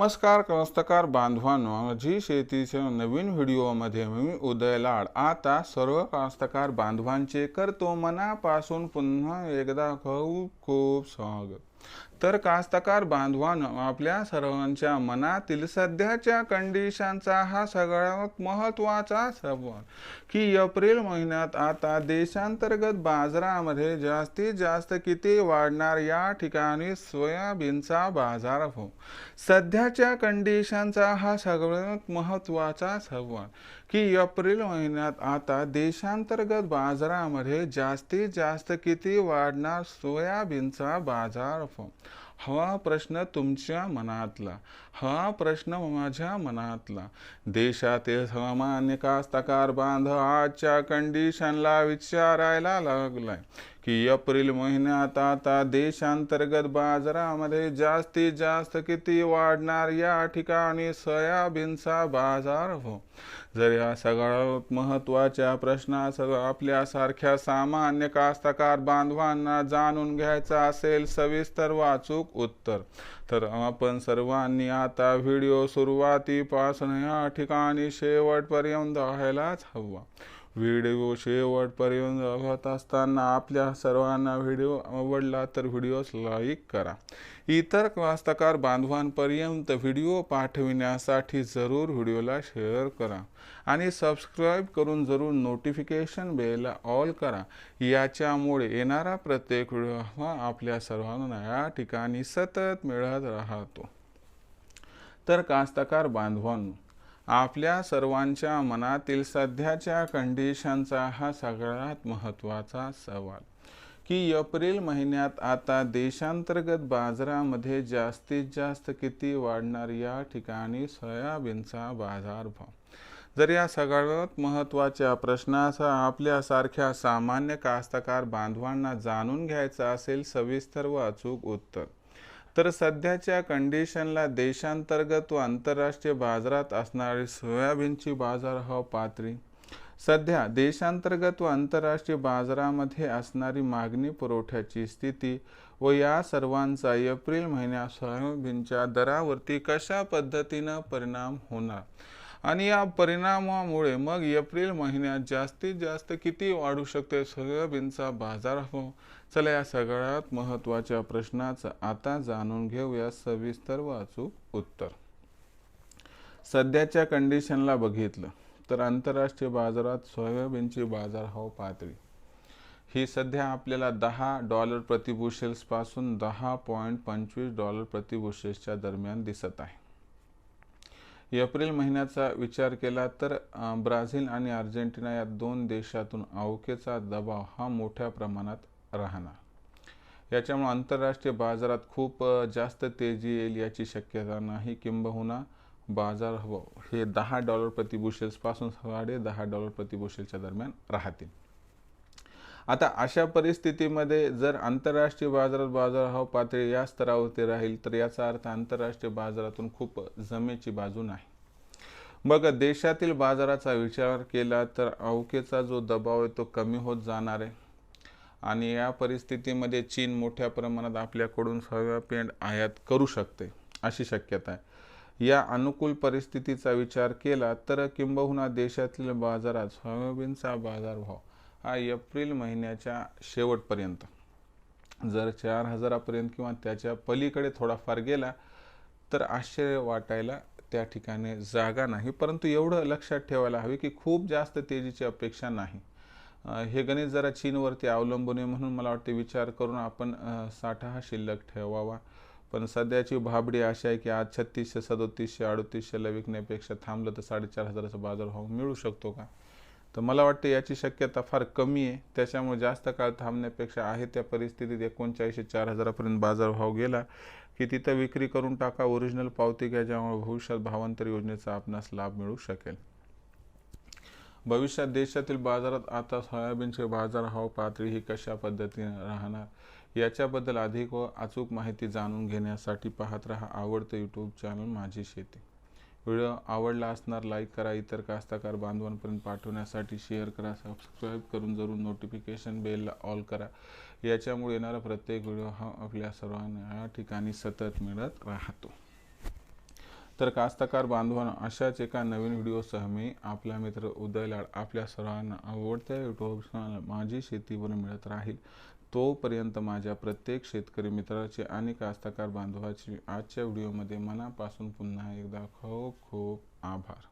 नमस्कार कास्तकार बांधवांनो माझी शेतीच्या नवीन व्हिडिओमध्ये मी उदय लाड. आता सर्व कास्तकार बांधवांचे करतो मनापासून पुन्हा एकदा खूप खूप स्वागत. तर कास्तकार बांधवानं आपल्या सर्वांच्या मनातील सध्याच्या कंडिशनचा हा सगळ्यात महत्त्वाचा सवाल. की एप्रिल महिन्यात आता देशांतर्गत बाजारामध्ये जास्तीत जास्त किती वाढणार या ठिकाणी सोयाबीनचा बाजार हो? सध्याच्या कंडिशनचा हा सगळ्यात महत्त्वाचा सवाल. की एप्रिल महिन्यात आता देशांतर्गत बाजारामध्ये जास्तीत जास्त किती वाढणार सोयाबीनचा बाजार हा प्रश्न तुमच्या मनातला हा प्रश्न माझ्या मनातला. देशातील सामान्य कास्तकार बांध आजच्या कंडिशनला विचारायला लागलाय की एप्रिल महिन्यात आता देशांतर्गत बाजारामध्ये जास्तीत जास्त किती वाढणार या ठिकाणी सोयाबीनचा बाजार हो? जर या सगळ्यात महत्त्वाच्या प्रश्नासह आपल्यासारख्या सामान्य कास्तकार बांधवांना जाणून घ्यायचा असेल सविस्तर वाचूक उत्तर. तर आपण सर्वांनी आता व्हिडिओ सुरुवातीपासून या ठिकाणी शेवटपर्यंत व्हायलाच हवा. व्हिडिओ शेवटपर्यंत बघत असताना आपल्या सर्वांना व्हिडिओ आवडला तर व्हिडिओस लाईक करा. इतर वास्तकार बांधवांपर्यंत व्हिडिओ पाठविण्यासाठी जरूर व्हिडिओला शेअर करा आणि सबस्क्राईब करून जरूर नोटिफिकेशन बेलला ऑल करा. याच्यामुळे येणारा प्रत्येक व्हिडिओ हा आपल्या सर्वांना या ठिकाणी सतत मिळत राहतो. तर कास्तकार बांधवांनो आपल्या सर्वांच्या मनातील सध्याच्या कंडिशनचा हा सगळ्यात महत्त्वाचा सवाल. की एप्रिल महिन्यात आता देशांतर्गत बाजारामध्ये जास्तीत जास्त किती वाढणार या ठिकाणी सोयाबीनचा बाजारभाव? जर या सगळ्यात महत्त्वाच्या प्रश्नाचा आपल्यासारख्या सामान्य कास्तकार बांधवांना जाणून घ्यायचा असेल सविस्तर व अचूक उत्तर. तर सध्याच्या कंडिशनला देशांतर्गत व आंतरराष्ट्रीय बाजारात असणारी सोयाबीनची बाजारभाव पातळी. सध्या देशांतर्गत व आंतरराष्ट्रीय बाजारामध्ये असणारी मागणी पुरवठ्याची स्थिती व या सर्वांचा एप्रिल महिन्यात सोयाबीनच्या दरावरती कशा पद्धतीनं परिणाम होणार? आणि या परिणामामुळे मग एप्रिल महिन्यात जास्तीत जास्त किती वाढू शकते सोयाबीनचा बाजार? हो. चला या सगळ्यात महत्त्वाच्या प्रश्नाचं आता जाणून घेऊया सविस्तर वाचूक उत्तर. सध्याच्या कंडिशनला बघितलं तर आंतरराष्ट्रीय बाजारात सोयाबीनची बाजारभाव पातळी. ही सध्या आपल्याला दहा डॉलर प्रतिबुशेल्सपासून दहा पॉईंट पंचवीस डॉलर प्रतिबुशेल्सच्या दरम्यान दिसत आहे. एप्रिल महिन्याचा विचार केला तर ब्राझील आणि अर्जेंटिना या दोन देशातून अवकेचा दबाव हा मोठ्या प्रमाणात राहणार. याच्यामुळे आंतरराष्ट्रीय बाजारात खूप जास्त तेजी येईल याची शक्यता नाही किंबहुना बाजार हे दहा डॉलर प्रतिबुशेल्सपासून साडे दहा डॉलर प्रतिबुशेलच्या दरम्यान राहतील. आता अशा परिस्थितीमध्ये जर आंतरराष्ट्रीय बाजारात बाजारभाव पातळी या स्तरावरती राहील तर याचा अर्थ आंतरराष्ट्रीय बाजारातून खूप जमेची बाजू नाही. मग देशातील बाजाराचा विचार केला तर अवकेचा जो दबाव आहे तो कमी होत जाणार आहे. आणि या परिस्थितीमध्ये चीन मोठ्या प्रमाणात आपल्याकडून सोयाबीन आयात करू शकते अशी शक्यता आहे. या अनुकूल परिस्थितीचा विचार केला तर किंबहुना देशातील बाजारात सोयाबीनचा बाजारभाव हा एप्रिल महिन्याच्या शेवटपर्यंत. जर चार हजारापर्यंत किंवा त्याच्या पलीकडे थोडाफार गेला तर आश्चर्य वाटायला त्या ठिकाणी जागा नाही. परंतु एवढं लक्षात ठेवायला हवे की खूप जास्त तेजीची अपेक्षा नाही. हे गणित जरा चीनवरती अवलंबून आहे म्हणून मला वाटते विचार करून आपण साठा हा शिल्लक ठेवावा. पण सध्याची भाबडी अशी आहे की आज छत्तीसशे सदोतीसशे अडतीसशेला विकण्यापेक्षा थांबलं तर साडेचार हजाराचा बाजारभाव मिळू शकतो का? तर मला वाटतं याची शक्यता फार कमी आहे. त्याच्यामुळे जास्त काळ थांबण्यापेक्षा आहे त्या परिस्थितीत एकोणचाळीसशे चार हजारापर्यंत बाजारभाव गेला की तिथं विक्री करून टाका. ओरिजिनल पावती घ्या ज्यामुळे भविष्यात भावांतर योजनेचा आपणास लाभ मिळू शकेल. भविष्यात देशातील बाजारात आता सोयाबीनचे बाजारभाव पातळी ही कशा पद्धतीने राहणार याच्याबद्दल अधिक व अचूक माहिती जाणून घेण्यासाठी पाहत रहा आवडतं यूट्यूब चॅनल माझी शेती. व्हिडिओ आवडला असणार लाईक करा. इतर कास्ताकार बांधवांपर्यंत पाठवण्यासाठी शेअर करा. सबस्क्राईब करून जरूर नोटिफिकेशन बेलला ऑल करा. याच्यामुळे येणारा प्रत्येक व्हिडिओ हा आपल्या सर्वांना या ठिकाणी सतत मिळत राहतो. तर कास्तकार बांधवांना अशाच एका नवीन व्हिडिओसह मी आपला मित्र उदय लाड आपल्या सर्वांना आवडत्या युट्यूब चॅनल माझी शेतीवर मिळत राहील. तोपर्यंत माझ्या प्रत्येक शेतकरी मित्राचे आणि कास्तकार बांधवाची आजच्या व्हिडिओमध्ये मनापासून पुन्हा एकदा खूप खूप आभार.